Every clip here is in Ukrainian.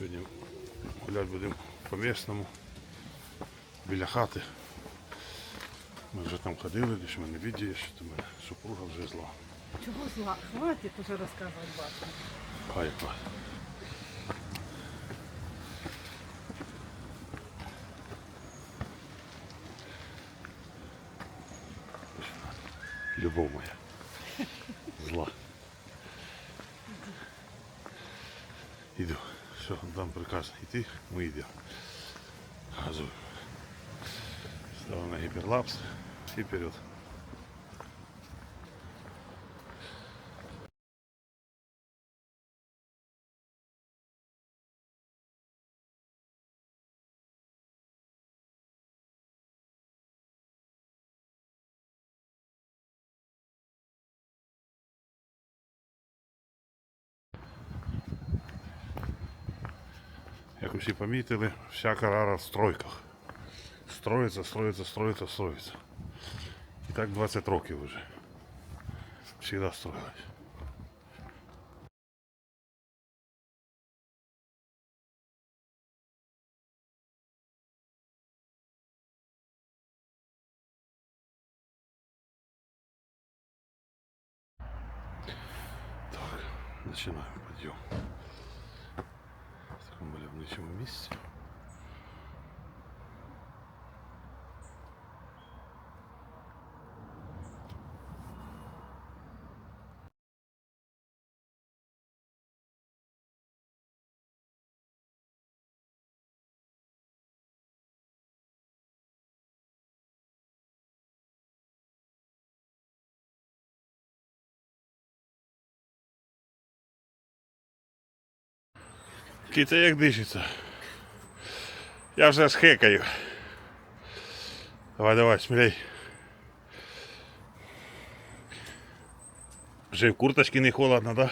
Сьогодні гуляти будемо по місному, біля хати. Ми вже там ходили, десь мене відео, що то мене супруга вже зла. Чого зла? Хватить уже розказувати бабці. Хай хай. Любов моя. Зла. Іду. Все, дам приказ йти, ми йдемо. Газую. Ставимо на гіперлапс і вперед. Як усі помітили, вся карара в стройках. Строїться, строїться, строїться, строїться. І так 20 років вже. Всегда строилась. Так, начинаем подъем. В такому мальовничому місці. Киця як дишиться. Я вже схекаю. Давай, давай, смілей. Вже в курточці не холодно, да?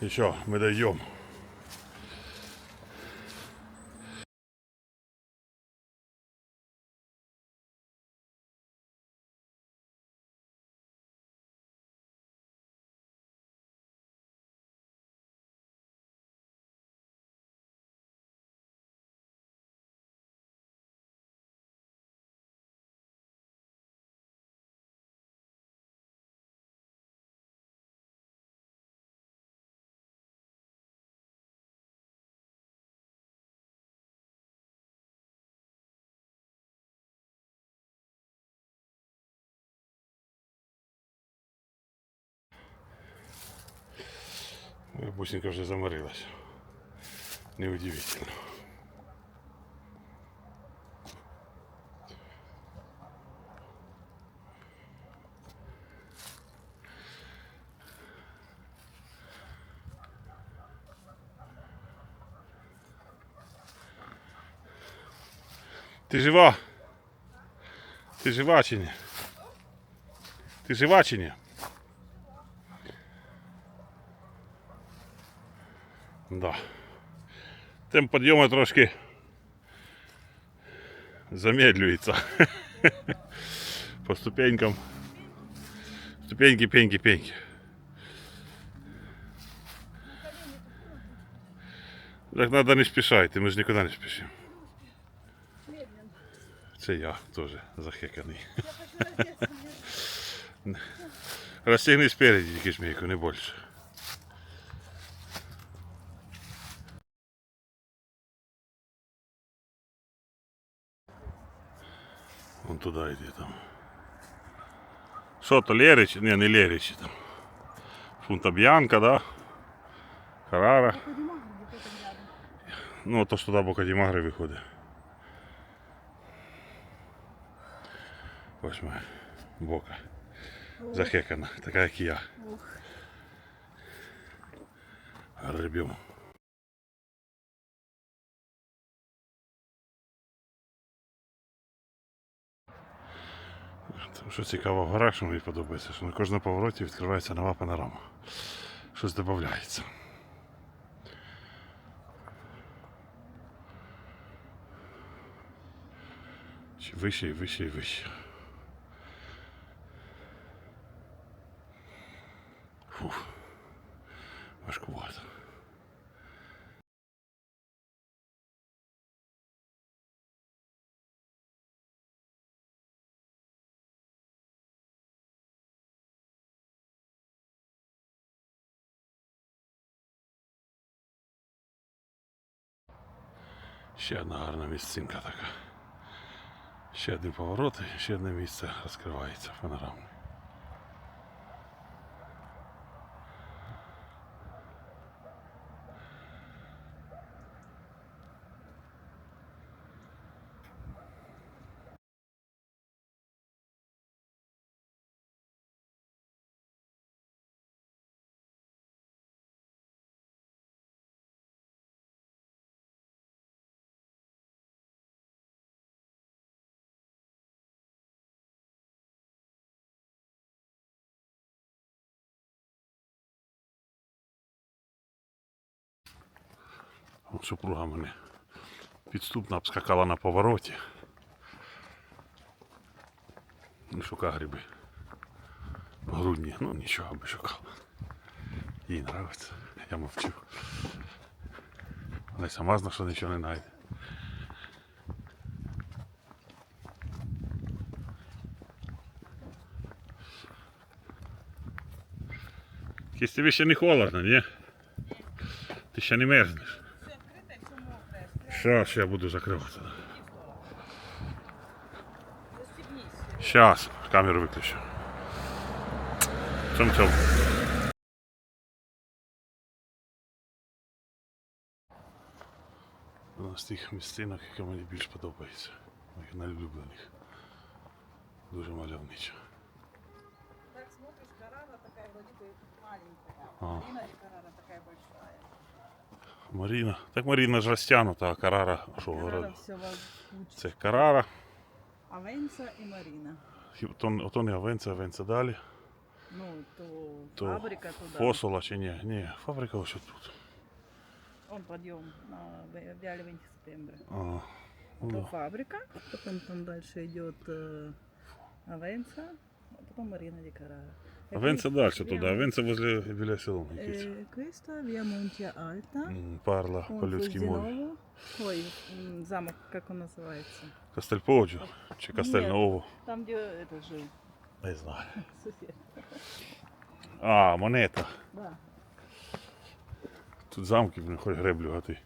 І що, ми дойдемо. Бусинка вже заморилась. Неудивительно. Ти жива? Ти жива чи ні? Ти жива чи ні? Да. Темп підйому трошки замедлюється. По ступенькам. Ступеньки, пеньки, пеньки. Так треба не спішайте, ми ж нікуди не спішимо. Це я теж захеканий. Розтягни спереді тільки змійку, не більше. Вон туда йди там. Що то Лерич? Ні, не Лерич там. Фунта Б'янка, да? Карара. Ну, то ж туди бока Дімагри виходить. Ось моя бока. Захекана, така як і я. Гребем. Що цікаво в горах, що мені подобається, що на кожному повороті відкривається нова панорама. Щось додається. Вище і вище і вище. Ще одна гарна місцинка така. Ще один поворот, ще одне місце розкривається панорамне. Супруга мене підступно обскакала на повороті. І шука гриби. Грудні, ну нічого аби шукала. Їй нравиться. Я мовчу. Вона й сама зна, що нічого не знайде. Якось тобі ще не холодно, ні? Ти ще не мерзнеш. Щас я буду закривати. Щас, камеру виключу. Цьом цьом. Одна з тих місцинок, яка мені більш подобається. Моїх найулюблених. Дуже мальовнича. Так смотришь, Карара такая вроде маленькая. А. Марина и Карара большая. Маріна. Так Маріна ж розтягнута, а Карара що Карара все. Це Карара. Авенса и Марина. Ото, ото не Авенця, Авенця далі. Ну, то, То фабрика туда. Фосола чи ні? Ні, фабрика ось тут. Он подъем на Вялевень сентября. А, ну, То да. фабрика, потом там дальше идет э, Авенса, а потом Марина Ди Карара. Авенця далі туди, Виа- Авенця возле біля селом якийсь. Э, Questa via Monte Alta. М, Парла он по-людськи мові. Фуздиново. Ой, м, замок, как он называется? Кастельподжо чи Кастельново? Там, где это жил Не знаю. сосед. А, монета. Да. Тут замки, блін, хоч греблю гати.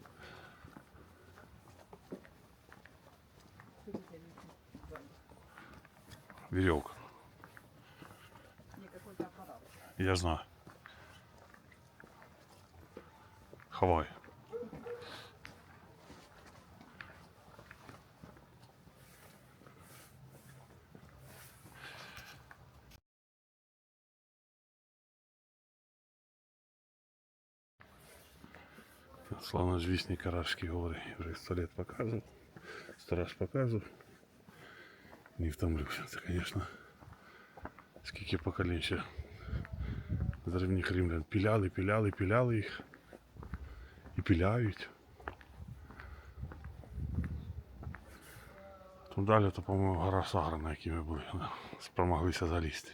Вірьовка. Я знаю. Хавай. Славнозвісні Карашські гори. Я вже сто лет показував. Сто раз показував. Не втомлюся. Це, звісно, скільки поколінь ще з древніх римлян піляли, піляли, піляли їх. І піляють. Тут далі, то, по-моєму, гора Сагра, на якій ми були. Спромоглися залізти.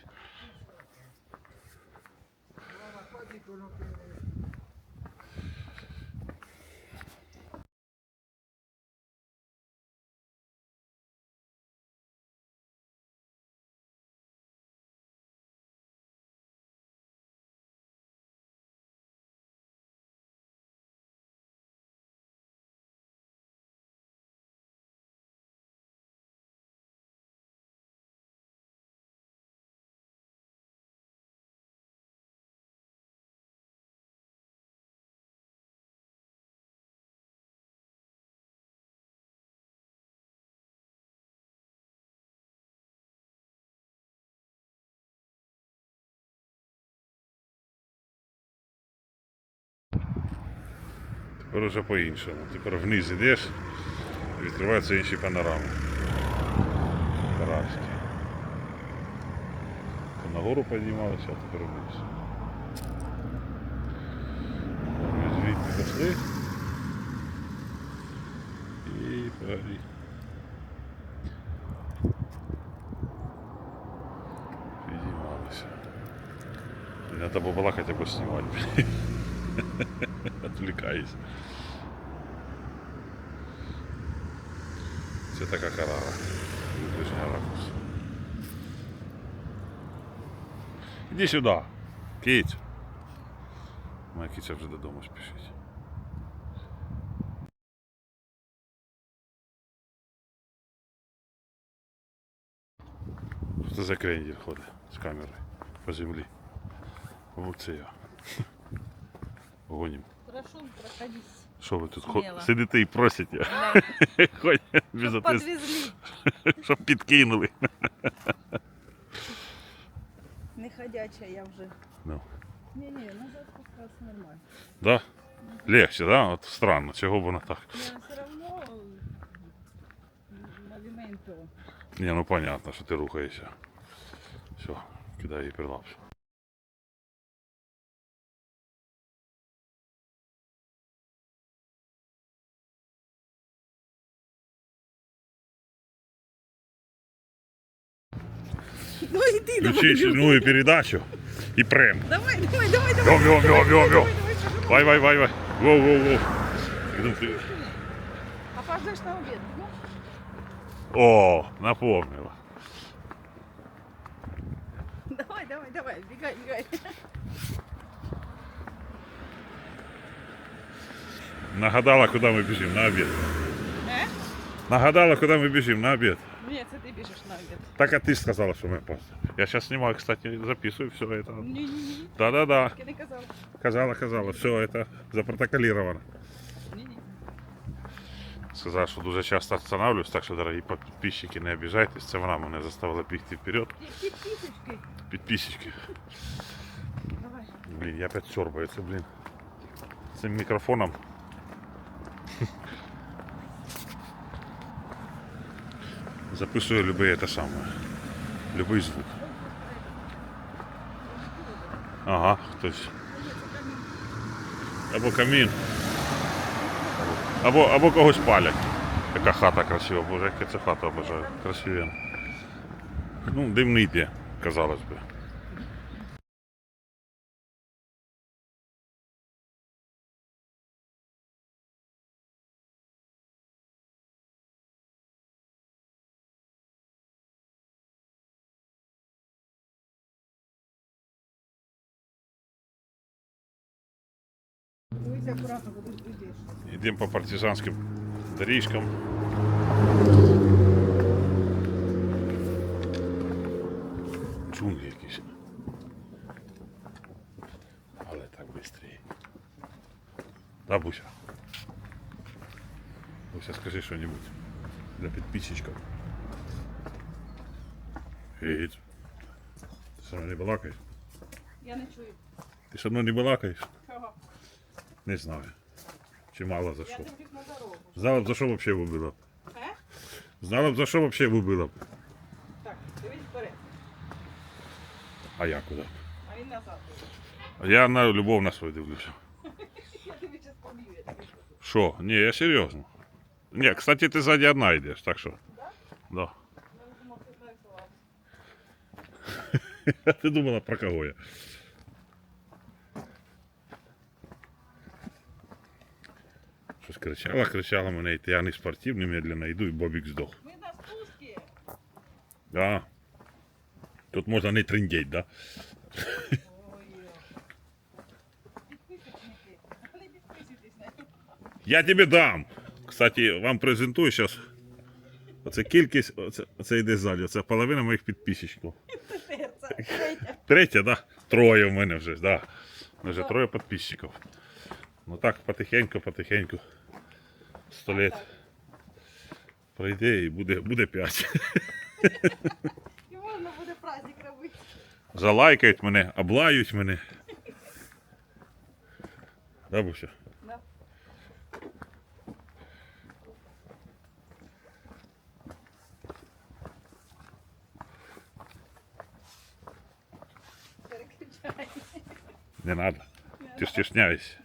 Тепер уже по-іншому. Тепер вниз йдеш, відкриваються інші панорами. Карашки. То нагору піднімалися, а тепер вниз. Ми звідти зайшли. І погалі. Підіймалися. Не треба було хоча б. Отвлекаюсь. Це така карара. Ближній ракурс. Іди сюди. Кить. Моя киця вже додому спішить. Що це за кренділь ходить з камерою по землі? О, це я. Гонім. Прошу, проходись. Що ви тут Сміло. сидите і просите? Ходять без отис- Подвезли. щоб підкинули. Не ходяча я вже. Ну. Не-не, назад спускаться нормально. Да? Легче, да? От странно, чого б воно так? Но все равно movimento. Ні, ну понятно, що ти рухаєшся. Все, кидай її прилапс. Ну иди, давай. Включи сильную передачу і прем. Давай, давай, давай, давай. Бьом, бьом, бьом, бьом, бьом. Давай, давай. Вай, вай, вай, вай. Воу, воу, воу. Іду ти- Опоздаешь на обед. ну? О, напомнила. Давай, давай, давай, бегай, бегай. Нагадала, куди ми біжимо на обід. Э? Нагадала, куди ми біжимо на обід. Нет, это ты бежишь на обед. Так, а ты ж сказала, что мы опаздываем. Я сейчас снимаю, кстати, записываю все это. Не-не-не, Да-да-да. ты казал. Казала, казала, все это запротоколировано. Не-не. Сказав, що дуже часто останавливаюсь, так що, дорогі підписчики, не обіжайтесь. Це вона мене заставила бігти вперед. Пи- Писочкой. Підписчики. Давай. Блін, я опять сьорбаюся, блін. Цим мікрофоном. Записую любые это самое. Любий звук. Ага, хтось. Або камін. Або, або когось палять. Яка хата красива, боже, яка це хата обожаю. Красиві. Ну, дивний йде, казалось би. Йдемо по партизанським доріжкам. Джунглі якісь. Але так швидше. Да, Буся? Буся, скажи що-небудь для підписчиків. Ти все одно не балакаєш? Я не чую. Ти все одно не балакаєш? Не знаю. Чи мало за Я що. Знала б за що взагалі вбила. Е? Знала б за що взагалі вбила. Так, дивись вперед. А я куди? А він назад. Я на любов на свою дивлюся. Я тобі зараз поб'ю. я тобі скажу. Що? Ні, я серйозно. Ні, кстати, ти ззаді одна йдеш, так що. Да. Я ти знаєш слова. Ти думала про кого я? Кричала, кричала мене йти, я не спортивний, медленно йду і Бобік здох. Ми на спускі. Да. Тут можна не триндеть, да? Я тобі дам. Кстати, вам презентую зараз. Оце кількість, оце, оце йде ззаді, це половина моїх підписчиків. Третя. Да? Троє в мене вже, да. У мене Вже троє підписчиків. Ну так, потихеньку, потихеньку. Сто лет пройде і буде, буде п'ять. І можна буде праздник робити. Залайкають мене, облають мене. Да, Буся? Да. Переключай. Не надо. Ти стесняйся.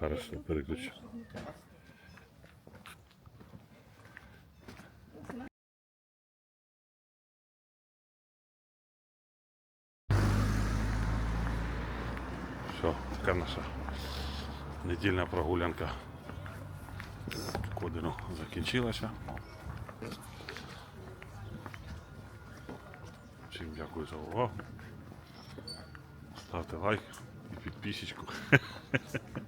Хорошо, переключу. Все, така наша недільна прогулянка Кодину закінчилася. Всім дякую за увагу. Ставте лайк і підписочку.